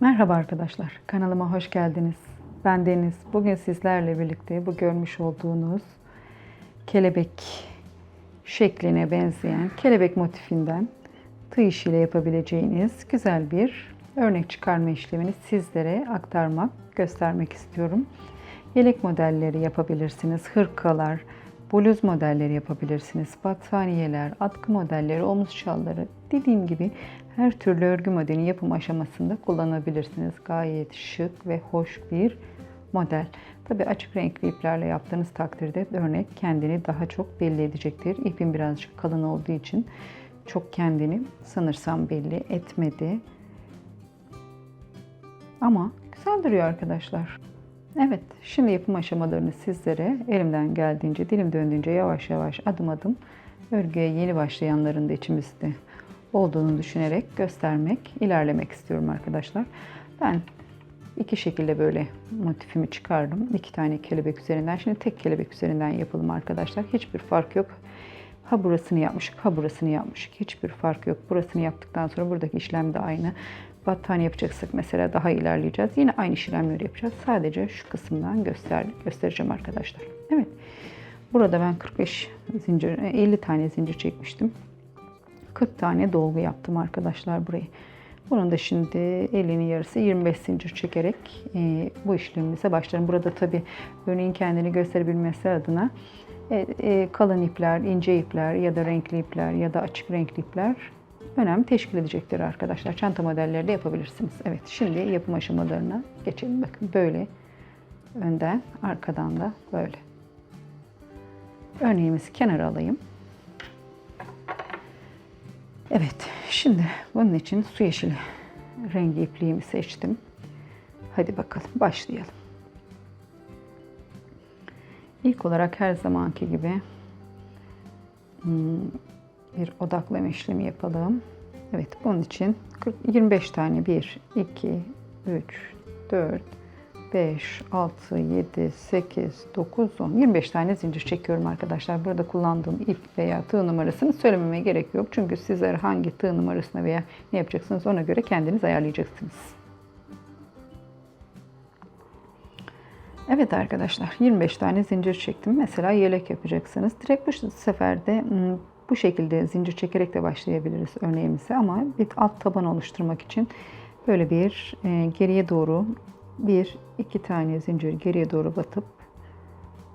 Merhaba arkadaşlar, kanalıma hoş geldiniz. Ben Deniz. Bugün sizlerle birlikte bu görmüş olduğunuz kelebek şekline benzeyen kelebek motifinden tığ işiyle yapabileceğiniz güzel bir örnek çıkarma işlemini sizlere aktarmak, göstermek istiyorum. Yelek modelleri yapabilirsiniz, hırkalar, bluz modelleri yapabilirsiniz, battaniyeler, atkı modelleri, omuz şalları dediğim gibi her türlü örgü modelin yapım aşamasında kullanabilirsiniz. Gayet şık ve hoş bir model. Tabi açık renkli iplerle yaptığınız takdirde örnek kendini daha çok belli edecektir. İpin birazcık kalın olduğu için çok kendini sanırsam belli etmedi. Ama güzel duruyor arkadaşlar. Evet, şimdi yapım aşamalarını sizlere elimden geldiğince, dilim döndüğünce yavaş yavaş adım adım örgüye yeni başlayanların da içimizde olduğunu düşünerek göstermek, ilerlemek istiyorum arkadaşlar. Ben iki şekilde böyle motifimi çıkardım. İki tane kelebek üzerinden. Şimdi tek kelebek üzerinden yapalım arkadaşlar. Hiçbir fark yok. Ha burasını yapmışık, ha burasını yapmışık. Hiçbir fark yok. Burasını yaptıktan sonra buradaki işlem de aynı. Battaniye yapacaksak mesela daha ilerleyeceğiz. Yine aynı işlemleri yapacağız. Sadece şu kısımdan göster göstereceğim arkadaşlar. Evet. Burada ben 45 zincir, 50 tane zincir çekmiştim. 40 tane dolgu yaptım arkadaşlar burayı. Bunun da şimdi elinin yarısı 25 zincir çekerek e, bu işlemimize başlarım. Burada tabi örneğin kendini gösterebilmesi adına e, e, kalın ipler, ince ipler ya da renkli ipler ya da açık renkli ipler önem teşkil edecektir arkadaşlar. Çanta modelleri de yapabilirsiniz. Evet şimdi yapım aşamalarına geçelim. Bakın böyle önden arkadan da böyle. Örneğimizi kenara alayım. Evet, şimdi bunun için su yeşili rengi ipliğimi seçtim. Hadi bakalım başlayalım. İlk olarak her zamanki gibi hmm, bir odaklama işlemi yapalım. Evet, bunun için 40, 25 tane 1, 2, 3, 4, 5, 6, 7, 8, 9, 10, 25 tane zincir çekiyorum arkadaşlar. Burada kullandığım ip veya tığ numarasını söylememe gerek yok. Çünkü sizler hangi tığ numarasına veya ne yapacaksınız ona göre kendiniz ayarlayacaksınız. Evet arkadaşlar 25 tane zincir çektim. Mesela yelek yapacaksınız. Direkt bu seferde bu şekilde zincir çekerek de başlayabiliriz örneğimize ama bir alt taban oluşturmak için böyle bir geriye doğru bir iki tane zincir geriye doğru batıp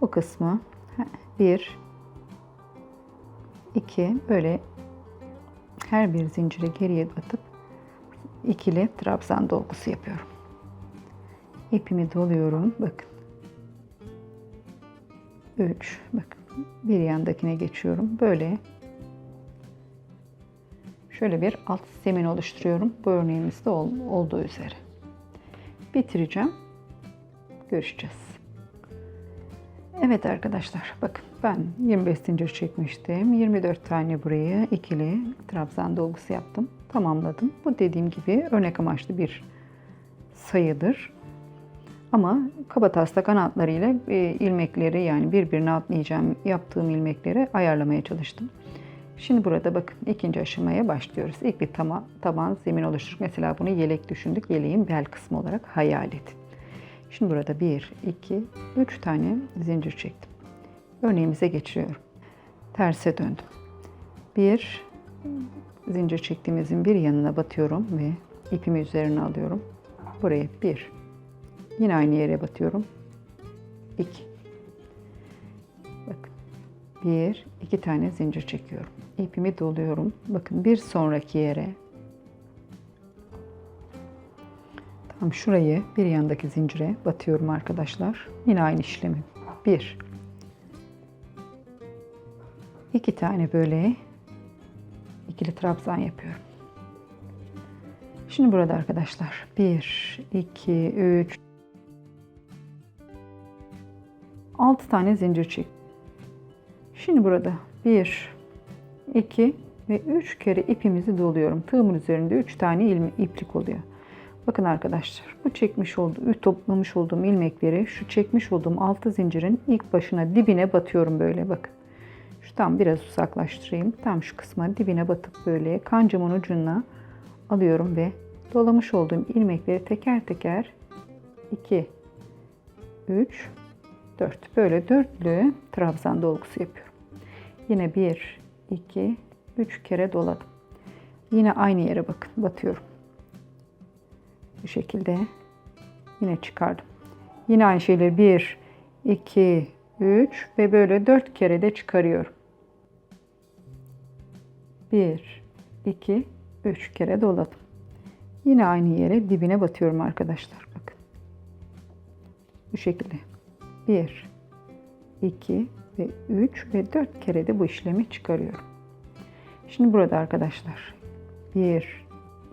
bu kısmı bir iki böyle her bir zincire geriye batıp ikili trabzan dolgusu yapıyorum. İpimi doluyorum. Bakın. 3 bakın. Bir yandakine geçiyorum. Böyle şöyle bir alt zemin oluşturuyorum. Bu örneğimizde olduğu üzere bitireceğim. Görüşeceğiz. Evet arkadaşlar bakın ben 25 zincir çekmiştim. 24 tane buraya ikili trabzan dolgusu yaptım. Tamamladım. Bu dediğim gibi örnek amaçlı bir sayıdır. Ama kaba taslak kanatlarıyla e, ilmekleri yani birbirine atlayacağım yaptığım ilmekleri ayarlamaya çalıştım. Şimdi burada bakın ikinci aşamaya başlıyoruz. İlk bir tama, taban zemin oluşturduk. Mesela bunu yelek düşündük. Yeleğin bel kısmı olarak hayal edin. Şimdi burada 1, 2, 3 tane zincir çektim. Örneğimize geçiyorum. Terse döndüm. Bir zincir çektiğimizin bir yanına batıyorum ve ipimi üzerine alıyorum. Buraya bir. Yine aynı yere batıyorum. 2. Bakın. Bir, iki tane zincir çekiyorum ipimi doluyorum. Bakın bir sonraki yere tam şurayı bir yandaki zincire batıyorum arkadaşlar. Yine aynı işlemi. Bir. iki tane böyle ikili trabzan yapıyorum. Şimdi burada arkadaşlar 1, 2, 3, 6 tane zincir çek. Şimdi burada 1, 2 ve 3 kere ipimizi doluyorum. Tığımın üzerinde 3 tane ilmi, iplik oluyor. Bakın arkadaşlar bu çekmiş olduğum, toplamış olduğum ilmekleri şu çekmiş olduğum altı zincirin ilk başına dibine batıyorum böyle bakın. Şu tam biraz uzaklaştırayım. Tam şu kısma dibine batıp böyle kancamın ucuna alıyorum ve dolamış olduğum ilmekleri teker teker 2 3 4 böyle dörtlü trabzan dolgusu yapıyorum. Yine 1 2 3 kere doladım. Yine aynı yere bakın batıyorum. Bu şekilde yine çıkardım. Yine aynı şeyleri 1 2 3 ve böyle 4 kere de çıkarıyorum. 1 2 3 kere doladım. Yine aynı yere dibine batıyorum arkadaşlar. Bakın. Bu şekilde. 1 2 ve 3 ve 4 kere de bu işlemi çıkarıyorum. Şimdi burada arkadaşlar 1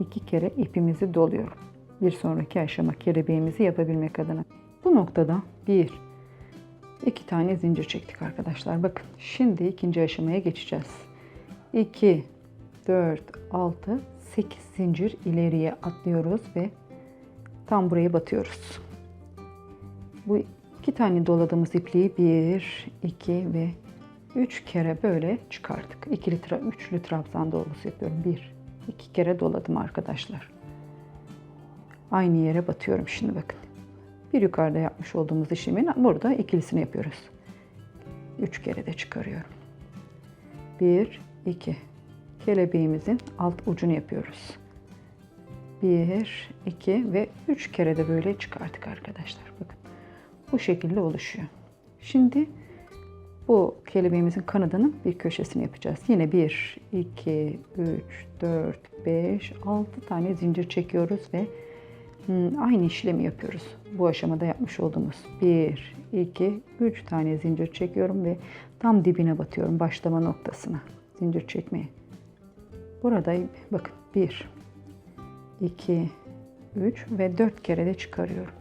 2 kere ipimizi doluyorum. Bir sonraki aşama kelebeğimizi yapabilmek adına. Bu noktada 1 2 tane zincir çektik arkadaşlar. Bakın şimdi ikinci aşamaya geçeceğiz. 2 4 6 8 zincir ileriye atlıyoruz ve tam buraya batıyoruz. Bu iki tane doladığımız ipliği 1 2 ve 3 kere böyle çıkardık. İkili üçlü trabzan dolgusu yapıyorum. 1 2 kere doladım arkadaşlar. Aynı yere batıyorum şimdi bakın. Bir yukarıda yapmış olduğumuz işlemin burada ikilisini yapıyoruz. 3 kere de çıkarıyorum. 1 2 kelebeğimizin alt ucunu yapıyoruz. 1 2 ve 3 kere de böyle çıkarttık arkadaşlar. Bakın. Bu şekilde oluşuyor. Şimdi bu kelebeğimizin kanadının bir köşesini yapacağız. Yine 1 2 3 4 5 6 tane zincir çekiyoruz ve Hmm, aynı işlemi yapıyoruz. Bu aşamada yapmış olduğumuz 1, 2, 3 tane zincir çekiyorum ve tam dibine batıyorum başlama noktasına zincir çekmeye. Burada bakın 1, 2, 3 ve 4 kere de çıkarıyorum.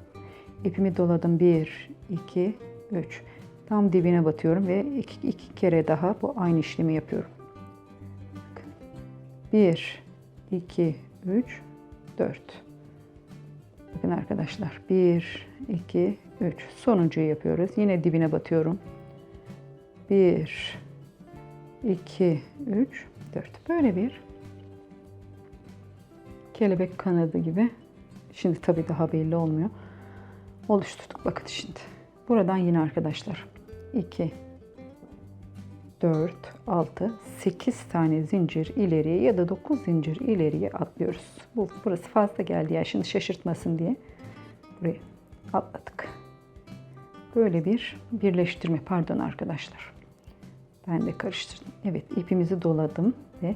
İpimi doladım 1, 2, 3. Tam dibine batıyorum ve 2, 2 kere daha bu aynı işlemi yapıyorum. 1, 2, 3, 4. Bakın arkadaşlar 1, 2, 3 sonuncuyu yapıyoruz. Yine dibine batıyorum. 1, 2, 3, 4. Böyle bir kelebek kanadı gibi. Şimdi tabii daha belli olmuyor. Oluşturduk bakın şimdi. Buradan yine arkadaşlar 2, 4, 6, 8 tane zincir ileriye ya da 9 zincir ileriye atlıyoruz. Bu burası fazla geldi ya şimdi şaşırtmasın diye buraya atladık. Böyle bir birleştirme pardon arkadaşlar. Ben de karıştırdım. Evet ipimizi doladım ve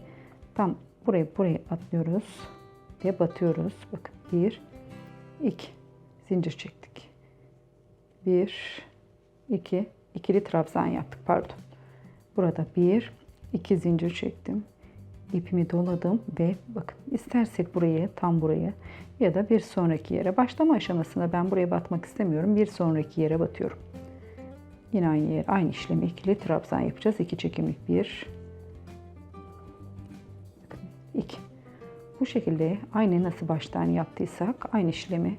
tam buraya buraya atlıyoruz ve batıyoruz. Bakın 1 2 zincir çektik. 1 2 ikili trabzan yaptık pardon. Burada bir, iki zincir çektim. İpimi doladım ve bakın istersek burayı tam buraya ya da bir sonraki yere başlama aşamasında ben buraya batmak istemiyorum. Bir sonraki yere batıyorum. Yine aynı yer, aynı işlemi ikili trabzan yapacağız. İki çekimlik bir, iki. Bu şekilde aynı nasıl baştan yaptıysak aynı işlemi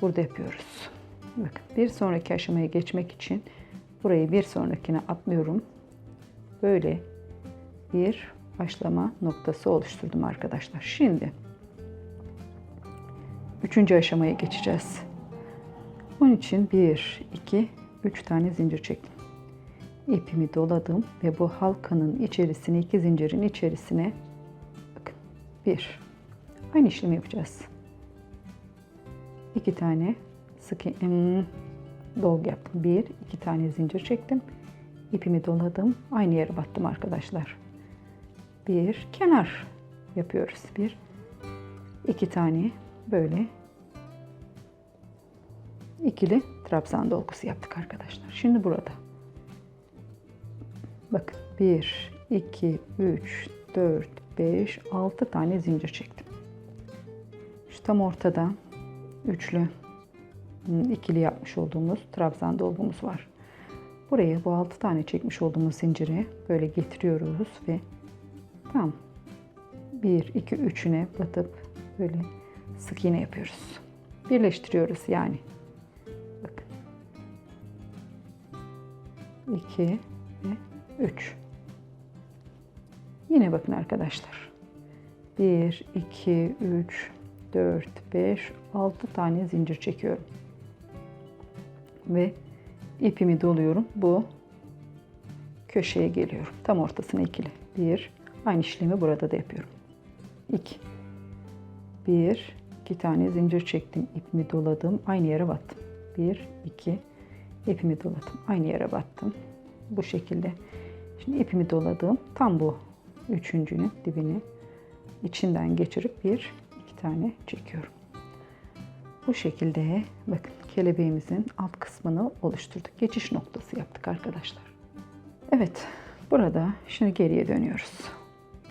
burada yapıyoruz. Bakın bir sonraki aşamaya geçmek için burayı bir sonrakine atlıyorum böyle bir başlama noktası oluşturdum arkadaşlar. Şimdi üçüncü aşamaya geçeceğiz. Bunun için bir, iki, üç tane zincir çektim. İpimi doladım ve bu halkanın içerisine iki zincirin içerisine bakın bir aynı işlemi yapacağız. İki tane sık hmm, dolgu yaptım. Bir, iki tane zincir çektim ipimi doladım. Aynı yere battım arkadaşlar. Bir kenar yapıyoruz. Bir, iki tane böyle ikili trabzan dolgusu yaptık arkadaşlar. Şimdi burada bakın 1, 2, 3, 4, 5, 6 tane zincir çektim. Şu tam ortada üçlü ikili yapmış olduğumuz trabzan dolgumuz var. Buraya bu 6 tane çekmiş olduğumuz zinciri böyle getiriyoruz ve tam 1 2 3'üne batıp böyle sık iğne yapıyoruz. Birleştiriyoruz yani. Bakın. 2 ve 3. Yine bakın arkadaşlar. 1 2 3 4, 5, 6 tane zincir çekiyorum. Ve ipimi doluyorum. Bu köşeye geliyorum. Tam ortasına ikili. 1. Aynı işlemi burada da yapıyorum. 2. 1. 2 tane zincir çektim. ipimi doladım. Aynı yere battım. 1, 2. ipimi doladım. Aynı yere battım. Bu şekilde. Şimdi ipimi doladım. Tam bu üçüncünün dibini içinden geçirip bir iki tane çekiyorum. Bu şekilde bakın kelebeğimizin alt kısmını oluşturduk. Geçiş noktası yaptık arkadaşlar. Evet burada şimdi geriye dönüyoruz.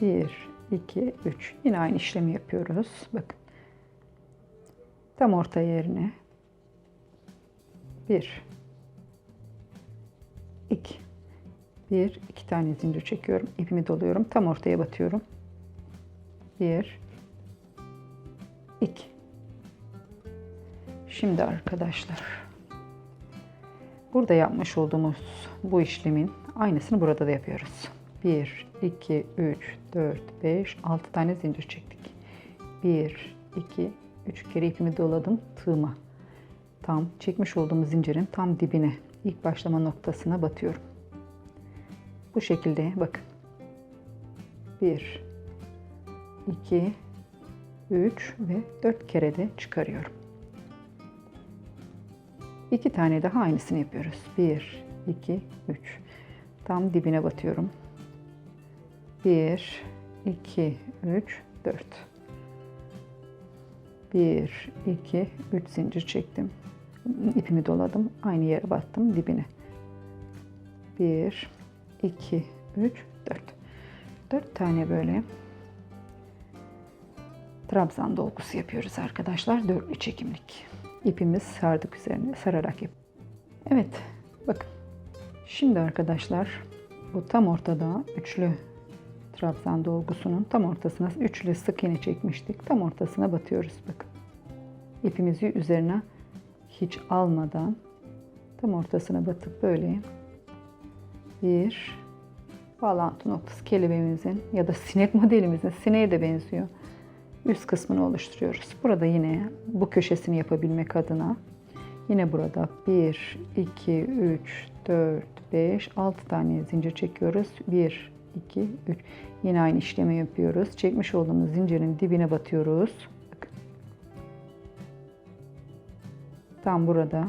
1, 2, 3. Yine aynı işlemi yapıyoruz. Bakın. Tam orta yerine 1 2 1 2 tane zincir çekiyorum. ipimi doluyorum. Tam ortaya batıyorum. 1 2 Şimdi arkadaşlar burada yapmış olduğumuz bu işlemin aynısını burada da yapıyoruz. 1 2 3 4 5 6 tane zincir çektik. 1 2 3 kere ipimi doladım tığıma. Tam çekmiş olduğumuz zincirin tam dibine ilk başlama noktasına batıyorum. Bu şekilde bakın. 1 2 3 ve 4 kere de çıkarıyorum. İki tane daha aynısını yapıyoruz. 1 2 3 tam dibine batıyorum. 1 2 3 4 1 2 3 zincir çektim. İpimi doladım. Aynı yere battım dibine. 1 2 3 4 4 tane böyle trabzan dolgusu yapıyoruz arkadaşlar. Dörtlü çekimlik. İpimiz sardık üzerine sararak yap. Evet. Bakın. Şimdi arkadaşlar bu tam ortada üçlü trabzan dolgusunun tam ortasına üçlü sık iğne çekmiştik. Tam ortasına batıyoruz bakın. İpimizi üzerine hiç almadan tam ortasına batıp böyle bir bağlantı noktası kelebeğimizin ya da sinek modelimizin sineğe de benziyor. Üst kısmını oluşturuyoruz. Burada yine bu köşesini yapabilmek adına yine burada 1, 2, 3, 4, 5, 6 tane zincir çekiyoruz. 1, 2, 3. Yine aynı işlemi yapıyoruz. Çekmiş olduğumuz zincirin dibine batıyoruz. Tam burada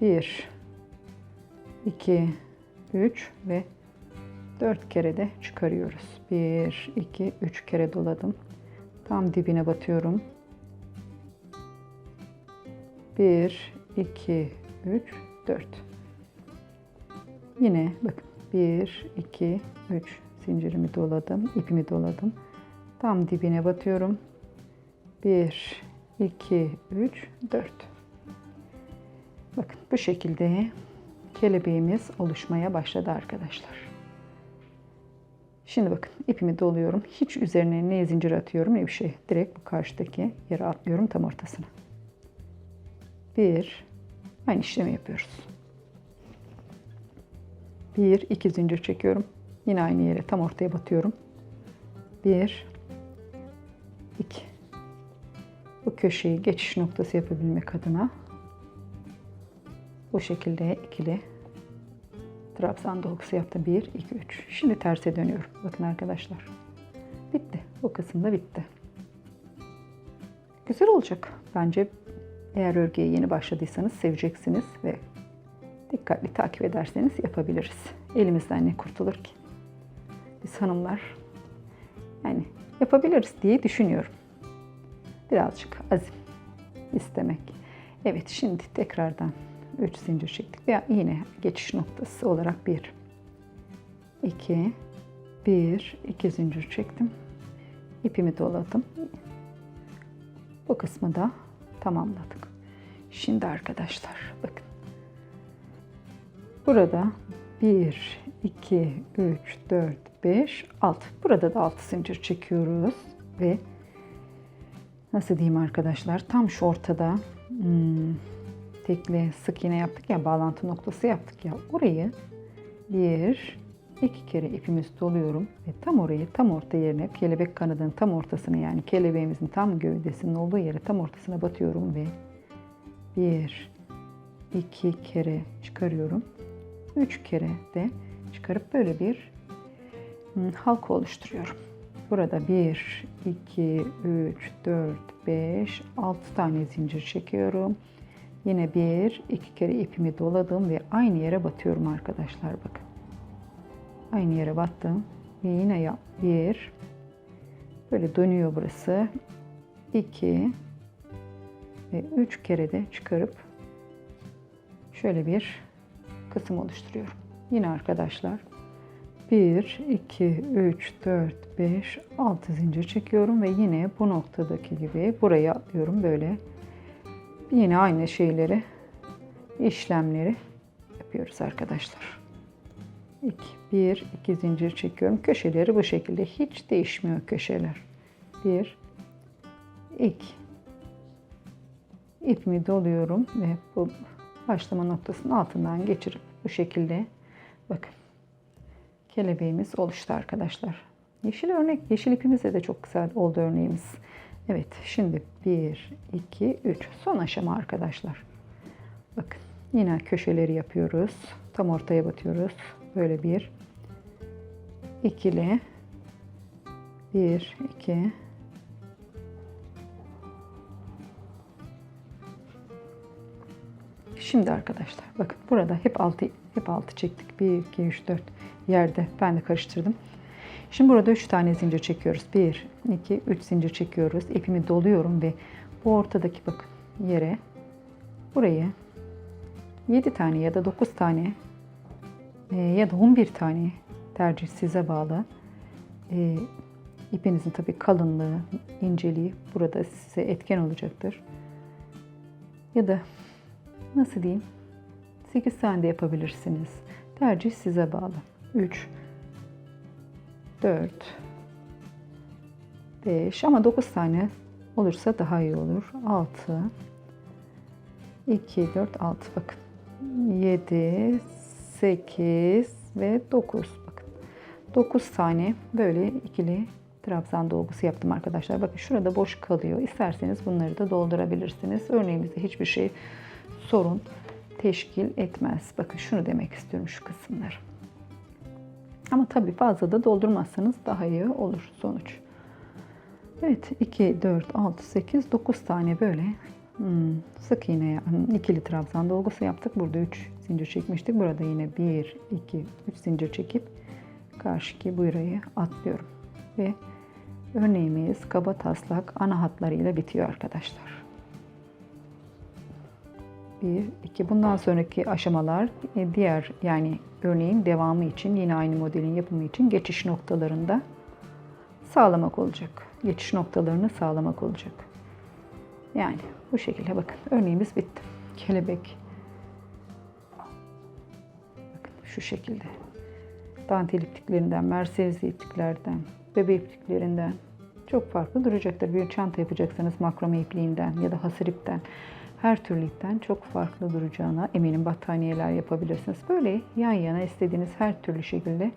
1, 2, 3 ve 4 kere de çıkarıyoruz. 1, 2, 3 kere doladım. Tam dibine batıyorum. 1, 2, 3, 4. Yine bakın 1, 2, 3 zincirimi doladım. ipimi doladım. Tam dibine batıyorum. 1, 2, 3, 4. Bakın bu şekilde kelebeğimiz oluşmaya başladı arkadaşlar. Şimdi bakın ipimi doluyorum. Hiç üzerine ne zincir atıyorum ne bir şey. Direkt bu karşıdaki yere atlıyorum tam ortasına. Bir, aynı işlemi yapıyoruz. Bir, iki zincir çekiyorum. Yine aynı yere tam ortaya batıyorum. Bir, iki. Bu köşeyi geçiş noktası yapabilmek adına bu şekilde ikili trabzan dolgusu yaptım. 1, 2, 3. Şimdi terse dönüyorum. Bakın arkadaşlar. Bitti. Bu kısım da bitti. Güzel olacak. Bence eğer örgüye yeni başladıysanız seveceksiniz ve dikkatli takip ederseniz yapabiliriz. Elimizden ne kurtulur ki? Biz hanımlar yani yapabiliriz diye düşünüyorum. Birazcık azim istemek. Evet şimdi tekrardan 3 zincir çektik ve yine geçiş noktası olarak 1 2 1 2 zincir çektim. İpimi doladım. Bu kısmı da tamamladık. Şimdi arkadaşlar bakın. Burada 1 2 3 4 5 6. Burada da 6 zincir çekiyoruz ve nasıl diyeyim arkadaşlar tam şu ortada hmm, tekli sık iğne yaptık ya bağlantı noktası yaptık ya orayı bir iki kere ipimizi doluyorum ve tam orayı tam orta yerine kelebek kanadının tam ortasına yani kelebeğimizin tam gövdesinin olduğu yere tam ortasına batıyorum ve bir iki kere çıkarıyorum. Üç kere de çıkarıp böyle bir hmm, halka oluşturuyorum. Burada 1, 2, 3, 4, 5, 6 tane zincir çekiyorum. Yine bir, iki kere ipimi doladım ve aynı yere batıyorum arkadaşlar bakın. Aynı yere battım ve yine yap bir. Böyle dönüyor burası. 2 ve 3 kere de çıkarıp şöyle bir kısım oluşturuyorum. Yine arkadaşlar 1, 2, 3, 4, 5, 6 zincir çekiyorum ve yine bu noktadaki gibi buraya atlıyorum böyle. Yine aynı şeyleri, işlemleri yapıyoruz arkadaşlar. 2, 1, 2 zincir çekiyorum. Köşeleri bu şekilde. Hiç değişmiyor köşeler. 1, 2. İpimi doluyorum ve bu başlama noktasının altından geçirip bu şekilde bakın kelebeğimiz oluştu arkadaşlar. Yeşil örnek, yeşil ipimizde de çok güzel oldu örneğimiz. Evet, şimdi 1, 2, 3. Son aşama arkadaşlar. Bakın, yine köşeleri yapıyoruz. Tam ortaya batıyoruz. Böyle bir ikili 1, 2, Şimdi arkadaşlar bakın burada hep altı hep altı çektik. 1 2 3 4 yerde ben de karıştırdım. Şimdi burada 3 tane zincir çekiyoruz. 1 2 3 zincir çekiyoruz. İpimi doluyorum ve bu ortadaki bakın yere burayı 7 tane ya da 9 tane e, ya da 11 tane tercih size bağlı. E, ipinizin tabii kalınlığı, inceliği burada size etken olacaktır. Ya da nasıl diyeyim? 8 tane de yapabilirsiniz. Tercih size bağlı. 3 4 5 ama 9 tane olursa daha iyi olur. 6 2 4 6 bakın. 7 8 ve 9 bakın. 9 tane böyle ikili trabzan dolgusu yaptım arkadaşlar. Bakın şurada boş kalıyor. İsterseniz bunları da doldurabilirsiniz. Örneğimizde hiçbir şey sorun teşkil etmez. Bakın şunu demek istiyorum şu kısımları. Ama tabii fazla da doldurmazsanız daha iyi olur sonuç. Evet 2, 4, 6, 8, 9 tane böyle hmm, sık iğne ikili trabzan dolgusu yaptık. Burada 3 zincir çekmiştik. Burada yine 1, 2, 3 zincir çekip karşıki buyrayı atlıyorum. Ve örneğimiz kaba taslak ana hatlarıyla bitiyor arkadaşlar. 1, 2. Bundan sonraki aşamalar e, diğer yani örneğin devamı için yine aynı modelin yapımı için geçiş noktalarında sağlamak olacak. Geçiş noktalarını sağlamak olacak. Yani bu şekilde bakın örneğimiz bitti. Kelebek. Bakın şu şekilde. Dantel ipliklerinden, merserize ipliklerden, bebe ipliklerinden çok farklı duracaktır. Bir çanta yapacaksanız makrame ipliğinden ya da hasır ipten her türlü ipten çok farklı duracağına eminim battaniyeler yapabilirsiniz. Böyle yan yana istediğiniz her türlü şekilde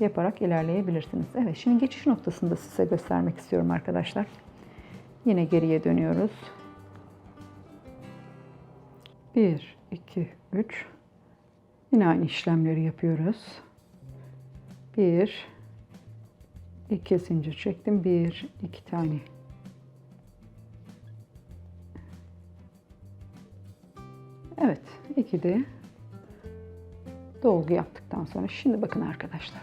yaparak ilerleyebilirsiniz. Evet şimdi geçiş noktasında size göstermek istiyorum arkadaşlar. Yine geriye dönüyoruz. 1, 2, 3. Yine aynı işlemleri yapıyoruz. 1, 2 zincir çektim. 1, 2 tane Evet, iki de dolgu yaptıktan sonra şimdi bakın arkadaşlar.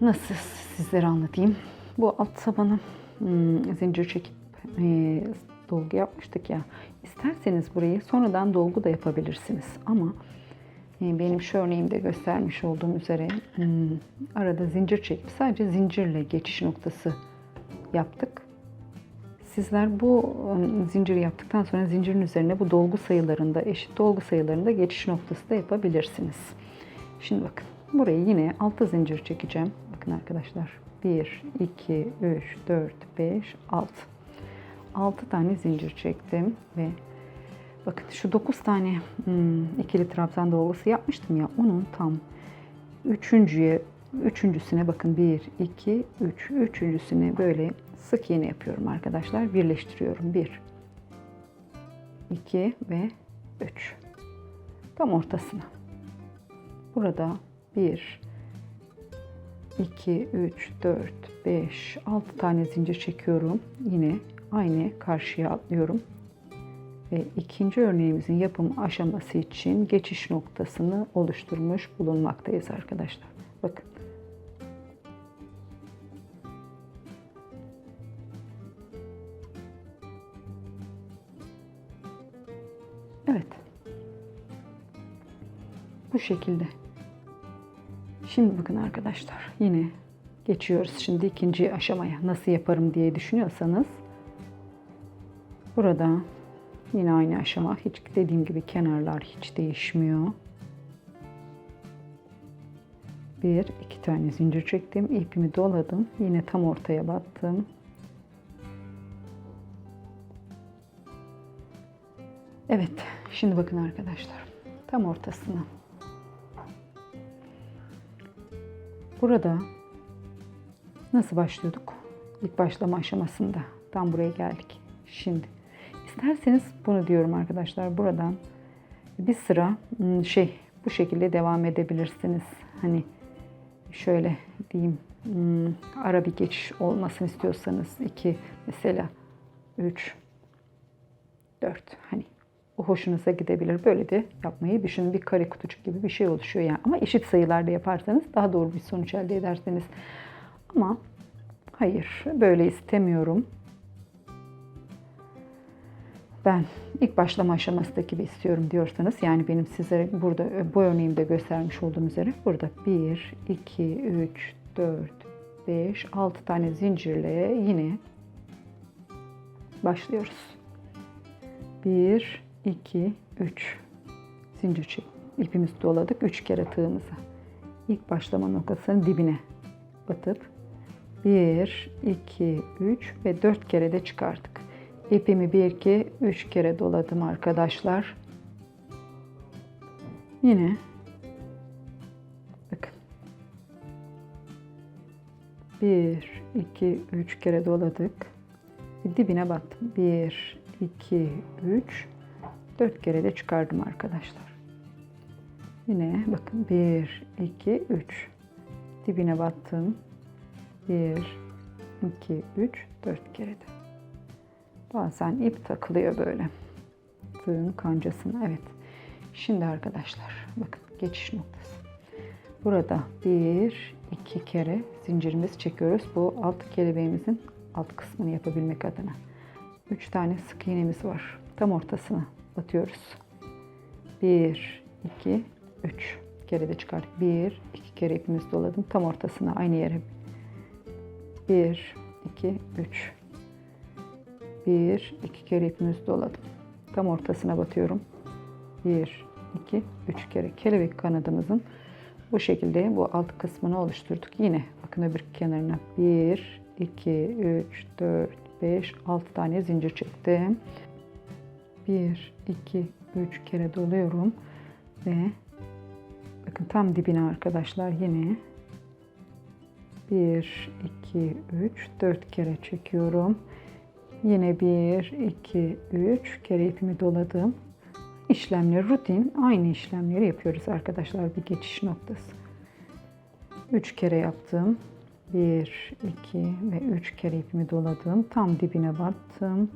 Nasıl sizlere anlatayım? Bu alt tabanı hmm, zincir çekip e, dolgu yapmıştık ya. İsterseniz burayı sonradan dolgu da yapabilirsiniz. Ama e, benim şu örneğimde göstermiş olduğum üzere hmm, arada zincir çekip sadece zincirle geçiş noktası yaptık. Sizler bu ıı, zinciri yaptıktan sonra zincirin üzerine bu dolgu sayılarında, eşit dolgu sayılarında geçiş noktası da yapabilirsiniz. Şimdi bakın burayı yine altı zincir çekeceğim. Bakın arkadaşlar 1, 2, 3, 4, 5, 6. 6 tane zincir çektim ve bakın şu 9 tane hmm, ikili trabzan dolgusu yapmıştım ya onun tam üçüncüye üçüncüsüne bakın 1 2 3 üçüncüsüne böyle sık iğne yapıyorum arkadaşlar. Birleştiriyorum. 1 2 ve 3 tam ortasına. Burada 1 2 3 4 5 6 tane zincir çekiyorum. Yine aynı karşıya atlıyorum. Ve ikinci örneğimizin yapım aşaması için geçiş noktasını oluşturmuş bulunmaktayız arkadaşlar. Bakın. Evet. Bu şekilde. Şimdi bakın arkadaşlar yine geçiyoruz şimdi ikinci aşamaya. Nasıl yaparım diye düşünüyorsanız burada Yine aynı aşama. Hiç dediğim gibi kenarlar hiç değişmiyor. Bir, iki tane zincir çektim. ipimi doladım. Yine tam ortaya battım. Evet, şimdi bakın arkadaşlar. Tam ortasına. Burada nasıl başlıyorduk? İlk başlama aşamasında. Tam buraya geldik. Şimdi İsterseniz bunu diyorum arkadaşlar buradan bir sıra hmm, şey bu şekilde devam edebilirsiniz. Hani şöyle diyeyim hmm, ara bir geçiş olmasını istiyorsanız iki mesela üç dört hani hoşunuza gidebilir. Böyle de yapmayı düşünün. Bir kare kutucuk gibi bir şey oluşuyor yani. Ama eşit sayılarda yaparsanız daha doğru bir sonuç elde edersiniz. Ama hayır böyle istemiyorum ben ilk başlama aşamasındaki gibi istiyorum diyorsanız yani benim size burada bu örneğimde göstermiş olduğum üzere burada 1, 2, 3, 4, 5, 6 tane zincirle yine başlıyoruz. 1, 2, 3 zincir çek. İpimizi doladık 3 kere tığımızı. İlk başlama noktasının dibine batıp 1, 2, 3 ve 4 kere de çıkarttık. İpimi bir iki üç kere doladım arkadaşlar. Yine bakın. Bir, iki, üç kere doladık. Dibine battım. Bir, iki, üç, dört kere de çıkardım arkadaşlar. Yine bakın bir, iki, üç. Dibine battım. Bir, iki, üç, dört kere de. Bazen ip takılıyor böyle. Tığın kancasına. Evet. Şimdi arkadaşlar bakın geçiş noktası. Burada bir, iki kere zincirimizi çekiyoruz. Bu alt kelebeğimizin alt kısmını yapabilmek adına. Üç tane sık iğnemiz var. Tam ortasına batıyoruz. Bir, iki, üç kere de çıkardık. Bir, iki kere ipimizi doladım. Tam ortasına aynı yere. Bir, iki, üç. Bir, iki kere ipimizi doladım. Tam ortasına batıyorum. Bir, iki, üç kere kelebek kanadımızın bu şekilde bu alt kısmını oluşturduk. Yine bakın öbür kenarına bir, iki, üç, dört, beş, altı tane zincir çektim. Bir, iki, üç kere doluyorum ve bakın tam dibine arkadaşlar yine bir, iki, üç, dört kere çekiyorum. Yine 1, 2, 3 kere ipimi doladım. İşlemleri rutin aynı işlemleri yapıyoruz arkadaşlar bir geçiş noktası. 3 kere yaptım. 1, 2 ve 3 kere ipimi doladım. Tam dibine battım.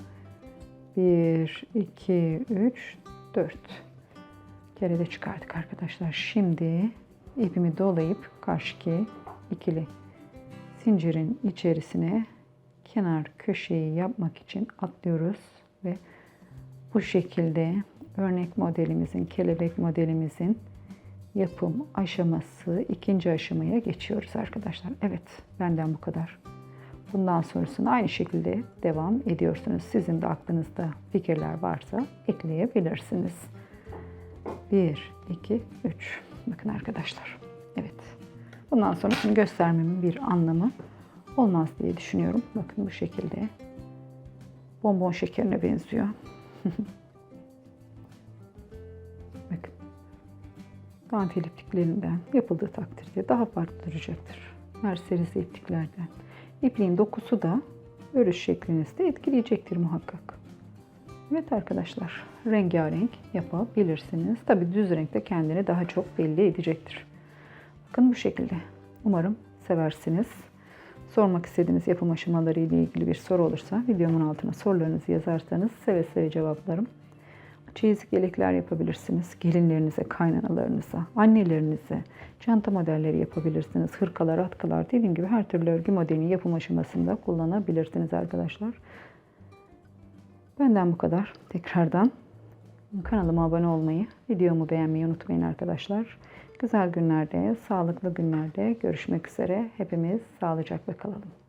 1, 2, 3, 4 kere de çıkardık arkadaşlar. Şimdi ipimi dolayıp karşıki ikili zincirin içerisine kenar köşeyi yapmak için atlıyoruz ve bu şekilde örnek modelimizin, kelebek modelimizin yapım aşaması ikinci aşamaya geçiyoruz arkadaşlar. Evet, benden bu kadar. Bundan sonrasını aynı şekilde devam ediyorsunuz. Sizin de aklınızda fikirler varsa ekleyebilirsiniz. 1, 2, 3. Bakın arkadaşlar. Evet. Bundan sonrasını göstermemin bir anlamı olmaz diye düşünüyorum. Bakın bu şekilde. Bonbon şekerine benziyor. Bakın. dantel ipliklerinden yapıldığı takdirde daha farklı duracaktır. Mercedes ipliklerden. İpliğin dokusu da örüş şeklinizi de etkileyecektir muhakkak. Evet arkadaşlar, rengarenk yapabilirsiniz. Tabi düz renkte kendini daha çok belli edecektir. Bakın bu şekilde. Umarım seversiniz. Sormak istediğiniz yapım aşamaları ile ilgili bir soru olursa videomun altına sorularınızı yazarsanız seve seve cevaplarım. Çeyiz yelekler yapabilirsiniz. Gelinlerinize, kaynanalarınıza, annelerinize, çanta modelleri yapabilirsiniz. Hırkalar, atkılar dediğim gibi her türlü örgü modelini yapım aşamasında kullanabilirsiniz arkadaşlar. Benden bu kadar. Tekrardan kanalıma abone olmayı, videomu beğenmeyi unutmayın arkadaşlar. Güzel günlerde, sağlıklı günlerde görüşmek üzere. Hepimiz sağlıcakla kalalım.